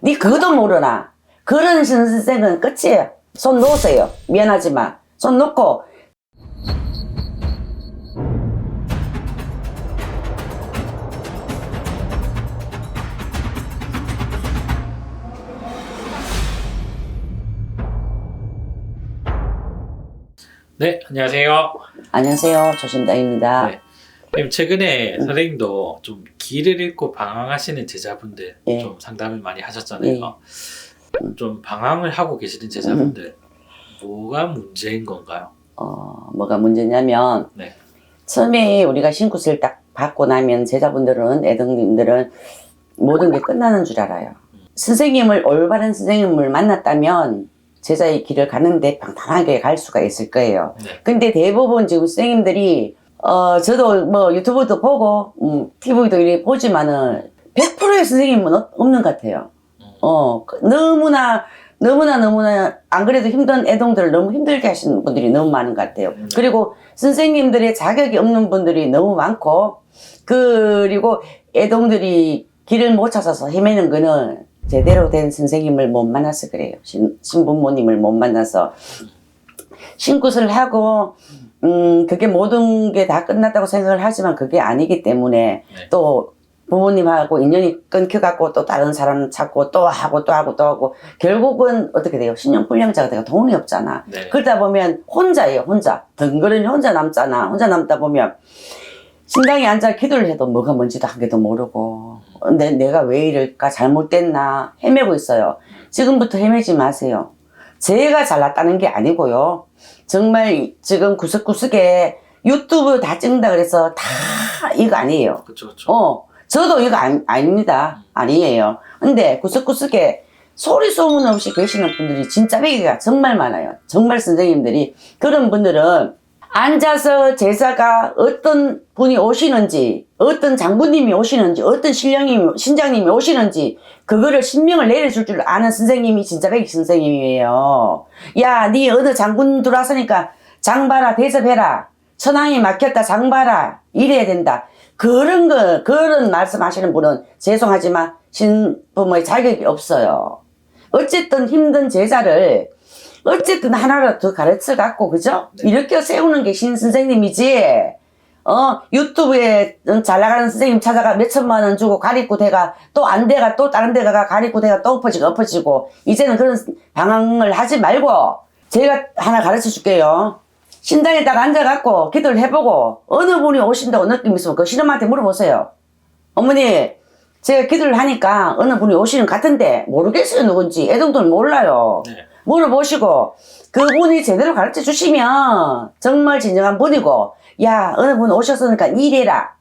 네 그것도 모르나? 그런 신선생은 끝이에요. 손 놓으세요. 미안하지만. 손 놓고 네, 안녕하세요. 안녕하세요. 조신당입니다. 네. 선생님, 최근에 음. 선생님도 좀 길을 잃고 방황하시는 제자분들 예. 좀 상담을 많이 하셨잖아요. 좀 방황을 하고 계시는 음. 제자분들 뭐가 문제인 건가요? 어, 뭐가 문제냐면 네. 처음에 우리가 신굿을 딱 받고 나면 제자분들은 애동님들은 모든 게 끝나는 줄 알아요. 선생님을 올바른 선생님을 만났다면 제자의 길을 가는데 평탄하게 갈 수가 있을 거예요. 네. 근데 대부분 지금 선생님들이 어 저도 뭐 유튜브도 보고 음, TV도 이렇게 보지만은 100%의 선생님은 없- 없는 것 같아요. 음. 어 그- 너무나 너무나 너무나 안 그래도 힘든 애동들을 너무 힘들게 하시는 분들이 너무 많은 것 같아요. 네. 그리고 선생님들의 자격이 없는 분들이 너무 많고 그리고 애동들이 길을 못 찾아서 헤매는 거는 제대로 된 선생님을 못 만나서 그래요. 신, 신부모님을 못 만나서 신굿을 하고 음 그게 모든 게 다 끝났다고 생각을 하지만 그게 아니기 때문에 네. 또 부모님하고 인연이 끊겨갖고 또 다른 사람 찾고 또 하고 또 하고 또 하고 결국은 어떻게 돼요? 신용불량자가 되고 돈이 없잖아. 네. 그러다 보면 혼자예요, 혼자. 덩그러니 혼자 남잖아. 혼자 남다 보면 신당에 앉아 기도를 해도 뭐가 뭔지도 한 개도 모르고 내, 내가 왜 이럴까 잘못됐나 헤매고 있어요. 지금부터 헤매지 마세요. 제가 잘났다는 게 아니고요. 정말 지금 구석구석에 유튜브 다 찍는다 그래서 다 이거 아니에요. 그렇죠, 그렇죠. 어, 저도 이거 아니, 아닙니다. 아니에요. 근데 구석구석에 소리 소문 없이 계시는 분들이 진짜 배기가 정말 많아요. 정말 선생님들이. 그런 분들은 앉아서 제사가 어떤 분이 오시는지, 어떤 장군님이 오시는지, 어떤 신령님이, 신장님이 오시는지, 그거를 신명을 내려줄 줄 아는 선생님이 진짜 배기 선생님이에요. 야, 니 어느 장군 들어왔으니까 장 봐라, 대접해라. 천황이 막혔다, 장 봐라. 이래야 된다. 그런 거, 그런 말씀 하시는 분은 죄송하지만 신부모의 자격이 없어요. 어쨌든 힘든 제자를 어쨌든 하나라도 더 가르쳐 갖고, 그죠? 네. 이렇게 세우는 게 신 선생님이지. 어, 유튜브에 잘 나가는 선생님 찾아가 몇 천만 원 주고 가리고 대가 또 안 돼가 또 다른 데 가 가 가리고 대가 또 엎어지고 엎어지고 이제는 그런 방황을 하지 말고 제가 하나 가르쳐 줄게요. 신당에 딱 앉아갖고 기도를 해보고 어느 분이 오신다고 느낌 있으면 그 신엄한테 물어보세요. 어머니, 제가 기도를 하니까 어느 분이 오시는 것 같은데 모르겠어요 누군지 애동들 몰라요. 네. 물어보시고 그분이 제대로 가르쳐 주시면 정말 진정한 분이고 야 어느 분 오셨으니까 이래라.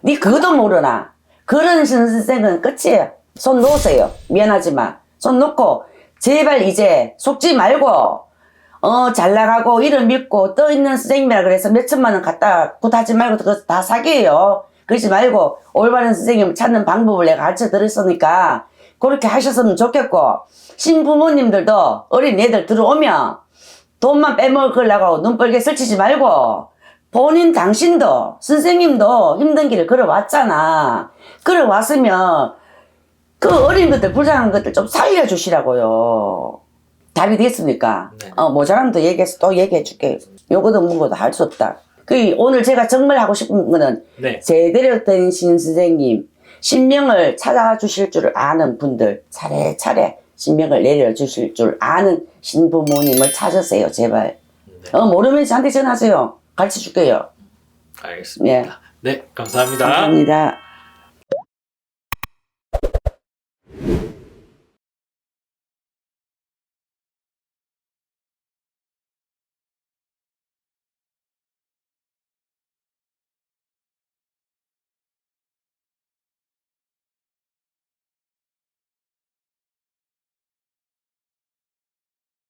네 그것도 모르나? 그런 선생은 끝이에요. 손 놓으세요. 미안하지만. 손 놓고 제발 이제 속지 말고 어 잘 나가고 이름 믿고 떠 있는 선생님이라 그래서 몇 천만 원 갖다 굿하지 말고 그거 다 사기예요. 그러지 말고 올바른 선생님을 찾는 방법을 내가 가르쳐 드렸으니까 그렇게 하셨으면 좋겠고 신부모님들도 어린 애들 들어오면 돈만 빼먹으려고 눈벌게 설치지 말고 본인 당신도 선생님도 힘든 길을 걸어왔잖아. 걸어왔으면 그 어린 것들 불쌍한 것들 좀 살려주시라고요. 답이 됐습니까? 네. 어, 모자람도 얘기해서 또 얘기해 줄게. 요거도 뭐고도 할 수 없다. 그 오늘 제가 정말 하고 싶은 거는 네. 제대로 된 신 선생님, 신명을 찾아주실 줄 아는 분들, 차례차례 신명을 내려 주실 줄 아는 신부모님을 찾으세요, 제발. 네. 어, 모르면 저한테 전화하세요. 가르쳐 줄게요. 알겠습니다. 네, 감사합니다. 감사합니다.